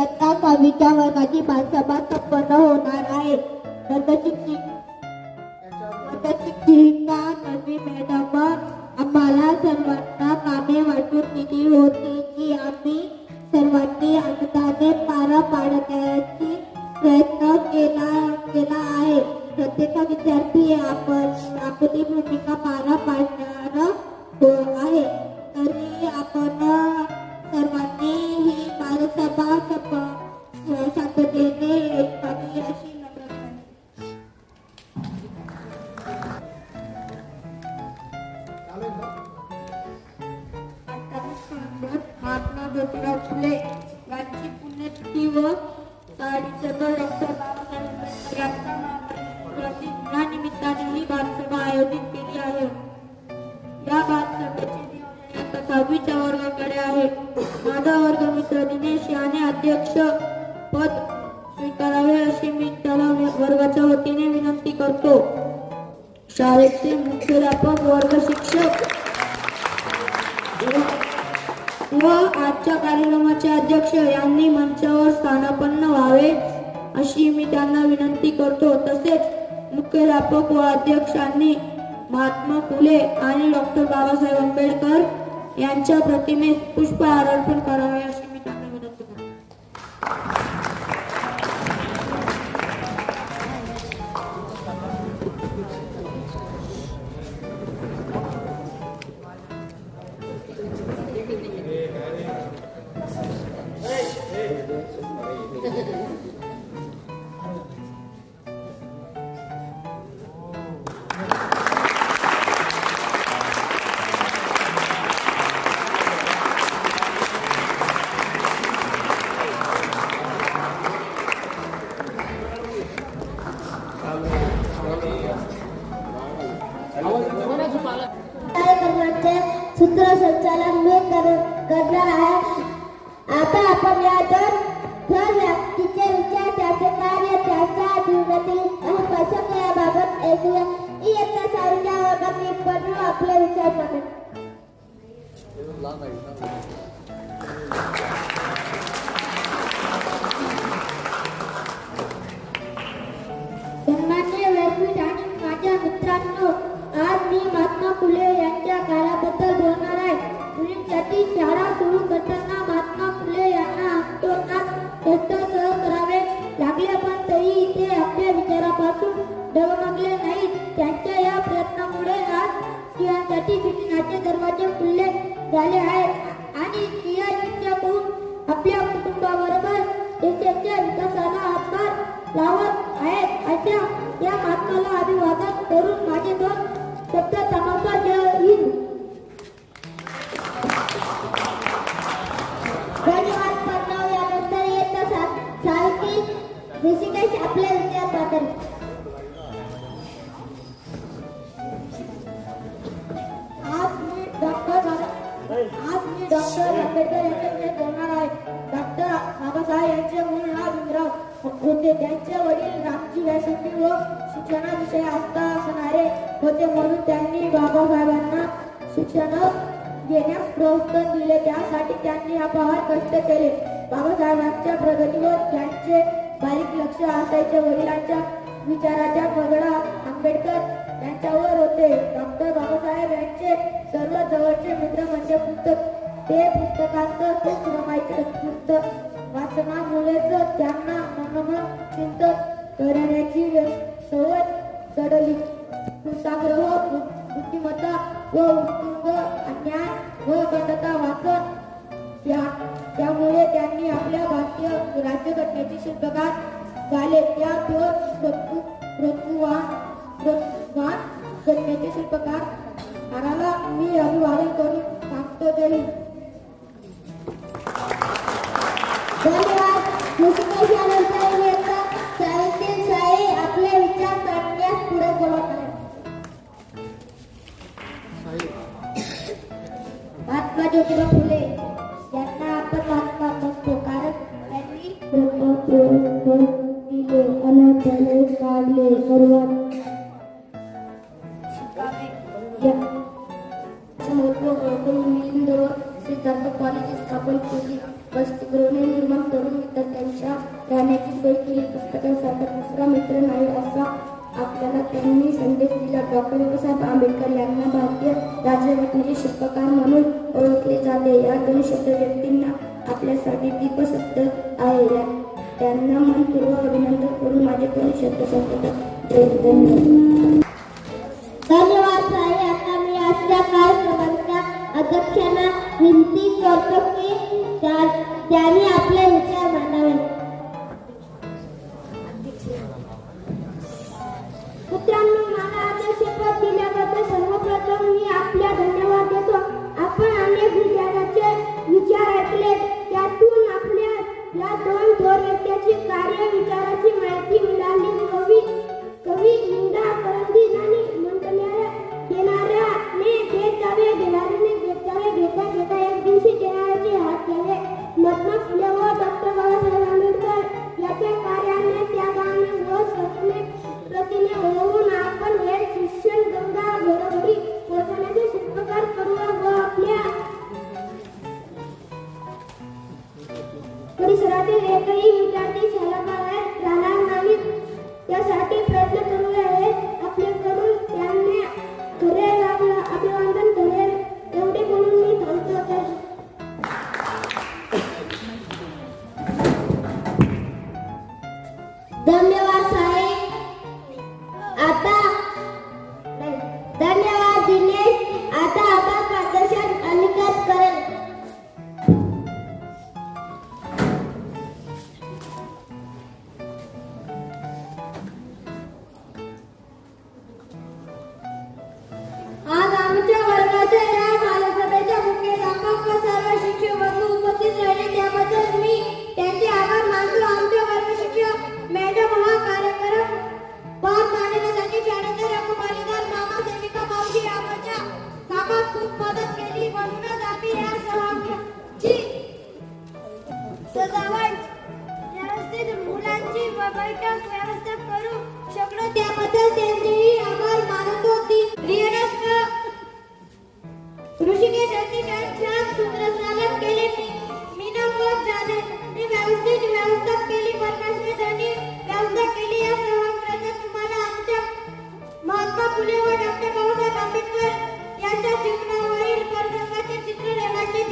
इयत्ता सहावीच्या वर्गाची बालसभा संपन्न होणार आहे. गटशिक्षिक गटशिक्षिका मॅडम आम्हाला सर्वांना कामे वाटून दिली होती की आम्ही सर्वांनी अनुदाने पार पाडण्याची प्रयत्न केला केला आहे. प्रत्येक विद्यार्थी आपण आपली भूमिका पार पाड यांची पुण्यतिथी व डॉक्टर बाबासाहेब आंबेडकर यांचा या निमित्ताने ही बालसभा आयोजित केली आहे. या बालसभेचे नियोजन आता सहावीच्या वर्गाकडे आहे. माझा वर्ग मित्र दिनेश याने अध्यक्ष पद स्वीकारावे अशी मी त्याला वर्गाच्या वतीने विनंती करतो. शाळेचे मुख्याध्यापक वर्ग शिक्षक व आजच्या कार्यक्रमाचे अध्यक्ष यांनी मंचावर स्थानापन्न व्हावे अशी मी त्यांना विनंती करतो. तसेच मुख्याध्यापक व अध्यक्षांनी महात्मा फुले आणि डॉक्टर बाबासाहेब आंबेडकर यांच्या प्रतिमेस पुष्पहार अर्पण करावे. ハハハハ。ऐकूया इयत्ता सहावीच्या वर्गातील पडू आपले विचार मांडत झाले आहेत आणि स्त्रिया शिक्षक होऊन आपल्या कुटुंबाबरोबर देशाच्या विकासाला हातभार लावत आहेत. अशा या महात्माला अभिवादन करून माझे दोन शब्द समाप्त येईल हिंद धन्यवाद पडनाव यानंतर येत साहित्य ऋषिकेश आपले विचार डॉक्टर आंबेडकर यांच्याकडे बोलणार आहे डॉक्टर बाबासाहेब यांचे मूळ नाव भीमराव होते त्यांचे वडील रामजी व्यासपीठ व शिक्षणाविषयी आस्था असणारे होते म्हणून त्यांनी बाबासाहेबांना शिक्षण घेण्यास प्रोत्साहन दिले. त्यासाठी त्यांनी अपार कष्ट केले. बाबासाहेबांच्या प्रगतीवर त्यांचे बारीक लक्ष असायचे. वडिलांच्या विचाराच्या पगडा आंबेडकर यांच्यावर होते. डॉक्टर बाबासाहेब यांचे सर्व जवळचे मित्र म्हणजे पुस्तक ते पुस्तकांत खूप रमायचे पुस्तक वाचनामुळेच त्यांना मनोमन चिंतन. करण्याची सवय चढली कृताग्रह बुद्धिमत्ता व उत्तुंग अन्याय व खंडता वाचन. त्या त्यामुळे त्यांनी आपल्या भारतीय राज्यघटनेचे शिल्पकार झाले. त्या थोर घटनेचे शिल्पकार. हाराला मी अभिवादन करून सांगतो तरी आपले सर्वात मिलिंद सिद्धार्थ कॉलेज स्थापन केली. वसतिगृहे निर्माण करून विद्यार्थ्यांच्या राहण्याची सोय केली. पुस्तकांसारखा दुसरा मित्र नाही असा आपल्याला त्यांनी संदेश दिला. डॉक्टर बाबासाहेब आंबेडकर यांना भारतीय राज्यघटनेचे शिल्पकार म्हणून ओळखले जाते. या दोन शब्द व्यक्तींना आपल्यासाठी दीपशब्द आहे. त्यांना मनपूर्वक अभिनंदन करून माझे दोन शब्द संपवतात うん。वर्गाच्या बालसभेच्या मुख्याध्यापक व सर्व शिक्षक बंधू उपस्थित राहिले त्याबद्दल मी त्यांचे आभार मानतो आमच्या वर्ग शिक्षक मॅडम हा कार्यक्रम पार पाडण्यासाठी शाळेचे रखवालीदार मामा सेविका आमच्या कामात खूप मदत केली म्हणूनच आम्ही या सजावट व्यवस्थित मुलांची बैठक फुले व डॉक्टर बाबासाहेब आंबेडकर यांच्या जीवनावरील प्रसंगाचे चित्र रेखाटले